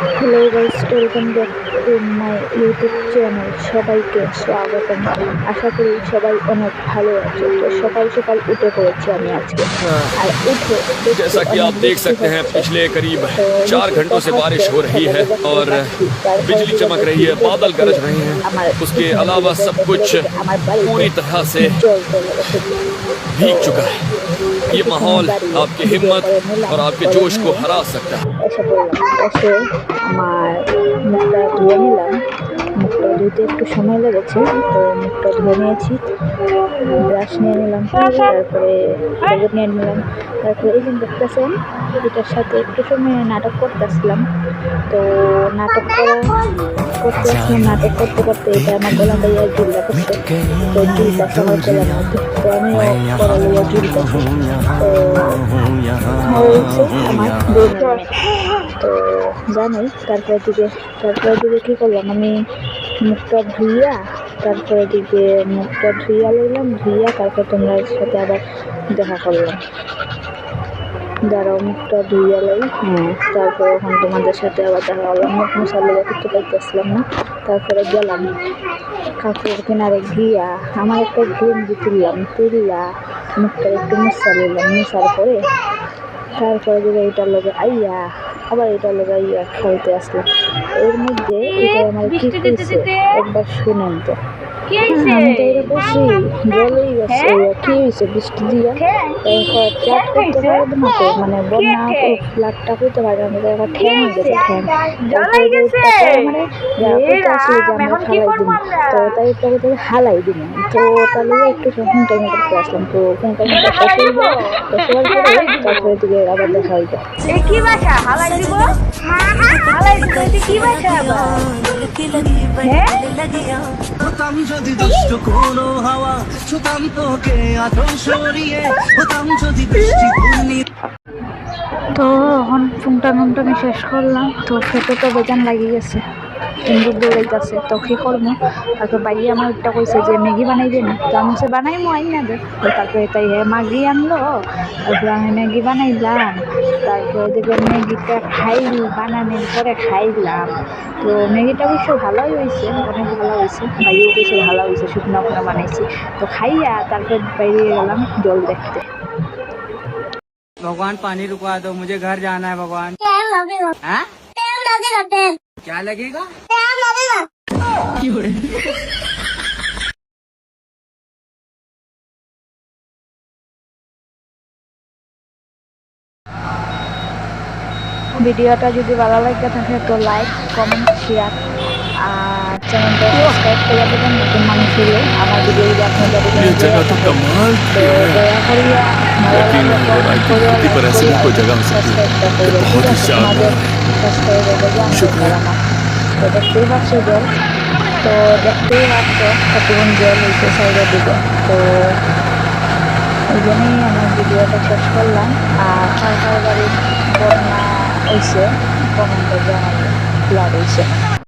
Hello guys welcome back to my YouTube channel সবাইকে স্বাগতম আশা করি সবাই অনেক ভালো আছে তো সকাল সকাল উঠে পড়েছি আমি আজকে আর উঠে দেখছি जैसा कि आप অনেক देख বৃষ্টি सकते हैं হচ্ছে। पिछले करीब তো चार বৃষ্টিটা घंटों से बारिश हो रही है হচ্ছে, और তারপরে बिजली चमक रही है बादल गरज रहे हैं আমার उसके अलावा सब कुछ আমার বাড়িতে पूरी तरह से জল চলে গেছে। भीग चुका है ये माहौल आपकी हिम्मत और आपके जोश को हरा सकता है। ধুতে একটু সময় লেগেছে, তো মুখটা ধুয়ে নিয়েছি ব্রাশ নিয়ে নিলাম, তারপরে ট্যাবলেট নিয়ে নিলাম, তারপরে এই যে দেখতেছেন এটার সাথে একটু সময় নাটক করতেছিলাম, তো নাটক করা করতে নাটক করতে করতে এটা আমার গলা দিয়ে জুলটা করতে তো জুলটা সবাই না তো আমি জুলটা দুই তো জানোই তারপরে দিকে তারপরে দিকে কী করলাম, আমি মুখটা ধুইয়া তারপরে দিকে মুখটা ধুইয়া লইলাম ধুইয়া তারপর তোমরা সাথে আবার দেখা করলাম। দাঁড়াও মুখটা ধুইয়া লাই। হ্যাঁ তারপর ওখানে তোমাদের সাথে আবার দেখা হলো মুখ মশালা করতে পারতেছিলাম না। তারপরে গেলাম। কাকুর কিনারে গিয়া আমার একটা গেঞ্জি তুললাম। তুললা মুখটা একটু মুসা নিলাম মুসার পরে তারপরে যদি এটার লগে আইয়া আবার এটার লগে আইয়া খেলতে আসলাম। এর মধ্যে এটা আমার কি হয়েছে? একবার শুনেন তো। কি আমি তো এটা বসি জলেই গেছে কি হয়েছে বৃষ্টি দিয়া? তারপর চাট করতে পারব না তো মানে বন্যা ফ্ল্যাটটা করতে পারবে না তারপর ঠ্যাং হয়ে গেছে। ঠ্যাং হয়ে মানে আসলে যে আমরা এখন কি হালাই দিন? তো তাই হালাই দিন তো তাহলে একটু ফোন টাইম করতে আসলাম। তো ফোন টাইম করতে তারপরে দিকে আবার দেখা হইতো কি ভাষা হালাই দিব? সরিয়ে যদি তো এখন ফোনটা আমি শেষ করলাম। তো খেতে তো বেজান লাগি গেছে। কিন্তু দৌড়াইতেছে তো কী করব? তারপর বাড়ি আমার একটা কইছে যে ম্যাগি বানাই না। তো আমি সে বানাই মাই না দে। তারপরে তাই হ্যাঁ ম্যাগি আনলো। তারপর আমি ম্যাগি বানাইলাম। তারপরে দেখবে ম্যাগিটা খাই বানানোর পরে খাইলাম। তো ম্যাগিটা অবশ্য ভালোই হয়েছে অনেক ভালো হয়েছে বাড়িও কিছু ভালো হয়েছে শুকনো করে বানাইছি। তো খাইয়া তারপর বাইরে গেলাম জল দেখতে। ভগবান পানি রুকা দো মুঝে ঘর জানা হ্যাঁ? ভগবান क्या लगेगा ভিডিওটা যদি ভালো লাগে থাকে তো লাইক কমেন্ট শেয়ার আর চ্যানেলটা সাবস্ক্রাইব করে দেবেন নতুন মানুষ হলে আমার ভিডিও যদি আপনাদের ये जगह तो कमाल তো দয়া করিয়া ভালো यकीन লাগলে नहीं हो रहा है कि धरती पर ऐसी भी कोई जगह हो सकती है সাবস্ক্রাইবটা করবেন बहुत ही शानदार সাবস্ক্রাইব করে দেবেন शुक्रिया। তো দেখতেই পাচ্ছ জল তো দেখতেই পাচ্ছ কতক্ষণ জল হয়েছে সাইডের দিকে তো ওই জন্যই আমার ভিডিওটা শেষ করলাম। আর সরকার কার বাড়ির বন্যা হয়েছে কমেন্টে জানাবেন ফ্লাড হয়েছে